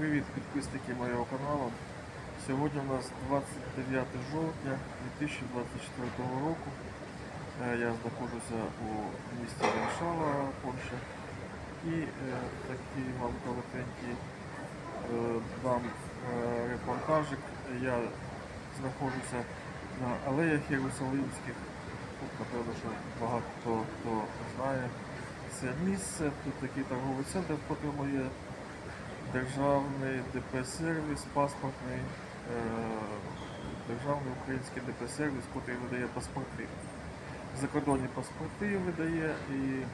Привіт підписники моєго каналу. Сьогодні у нас 29 жовтня 2024 року. Е, Я знаходжуся у місті Варшава, Польща. І е, такий вам коротенький е, дам е, репортажик. Я знаходжуся на алеях Єрусалимських. Тут, напевно, що багато хто, знає це місце. Тут такий торговий центр, в є державний ДП-сервіс, паспортний, е, державний український ДП-сервіс, який видає паспорти. Закордонні паспорти видає і е,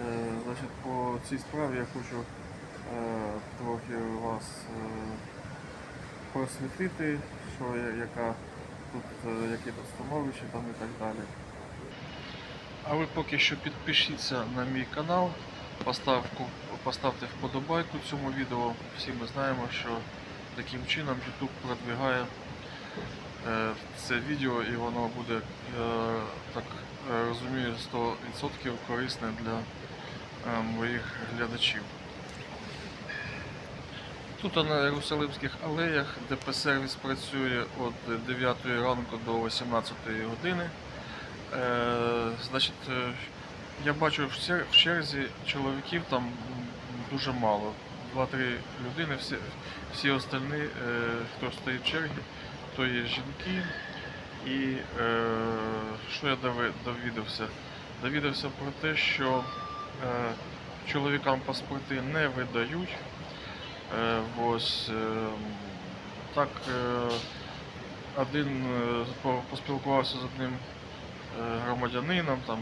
е, значить, по цій справі я хочу трохи вас просвітити, що яка тут, е, тут становище там і так далі. А ви поки що підпишіться на мій канал, поставку, поставте вподобайку цьому відео. Всі ми знаємо, що таким чином YouTube продвигає е, це відео і воно буде, е, так е, розумію, 100% корисне для моїх глядачів. Тут на Єрусалимських алеях ДП-сервіс працює від 9 ранку до 18 години. Значить, я бачу в чер- в черзі чоловіків там дуже мало. Два-три людини, всі, всі остальні, е, хто стоїть в черзі, то є жінки. І е, що я довідався? Довідався про те, що е, чоловікам паспорти не видають. Е, ось, е, так, е, один е, по- поспілкувався з одним е, громадянином, там,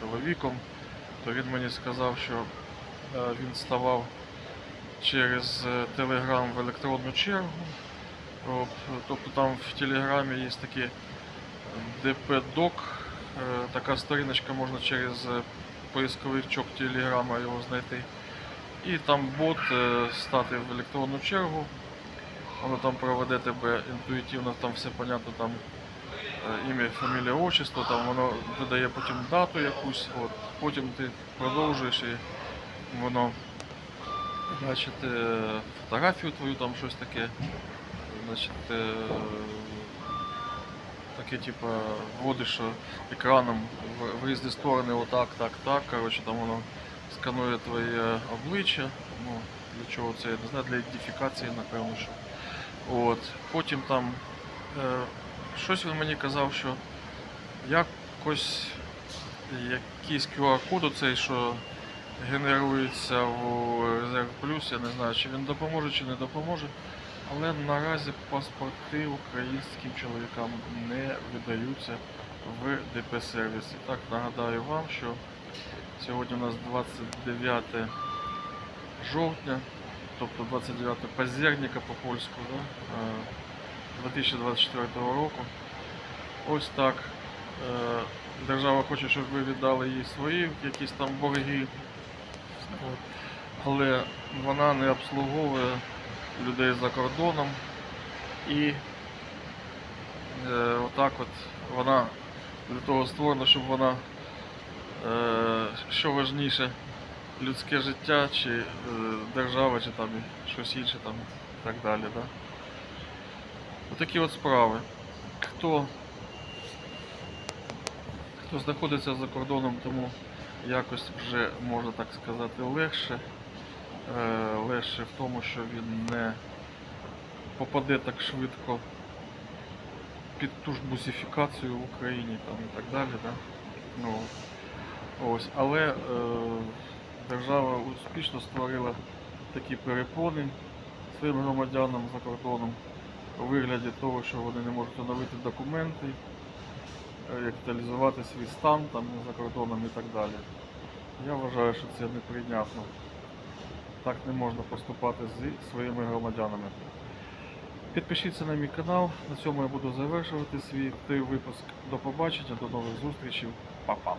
чоловіком, то він мені сказав, що е, він ставав через е, Телеграм в електронну чергу. Тобто там в Телеграмі є такі ДП-док, е, така сторіночка можна через е, поисковичок Телеграма його знайти. І там бот е, стати в електронну чергу. Воно там проведе тебе інтуїтивно, там все понятно, там е, ім'я, фамілія, отчество, там воно видає потім дату якусь, от, потім ти продовжуєш і воно значить, е, фотографію твою, там щось таке, значить, е, таке типу вводиш е, екраном в, різні сторони, отак, так, так. Коротше, там воно сканує твоє обличчя. Ну, для чого це, я не знаю, для ідентифікації, напевно, що. От. Потім там е, щось він мені казав, що якось якийсь QR-код оцей, що генерується в Резерв Плюс, я не знаю, чи він допоможе, чи не допоможе. Але наразі паспорти українським чоловікам не видаються в ДП-сервісі. Так, нагадаю вам, що сьогодні у нас 29 жовтня, тобто 29 позерника по польську, да? Е, 2024 року. Ось так. Е, Держава хоче, щоб ви віддали їй свої якісь там борги. Але вона не обслуговує людей за кордоном. І е, отак от вона для того створена, щоб вона, е, що важніше, людське життя, чи держава, чи там щось інше там і так далі. Да? Отакі от справи. Хто, хто знаходиться за кордоном, тому якось вже можна так сказати легше. Е, легше в тому, що він не попаде так швидко під ту ж бусифікацію в Україні там, і так далі. Да? Ну, ось. Але е, держава успішно створила такі перепони своїм громадянам за кордоном у вигляді того, що вони не можуть оновити документи, е, актуалізувати свій стан там, за кордоном і так далі. Я вважаю, що це неприйнятно. Так не можна поступати зі своїми громадянами. Підпишіться на мій канал. На цьому я буду завершувати свій випуск. До побачення, до нових зустрічей. Па-па.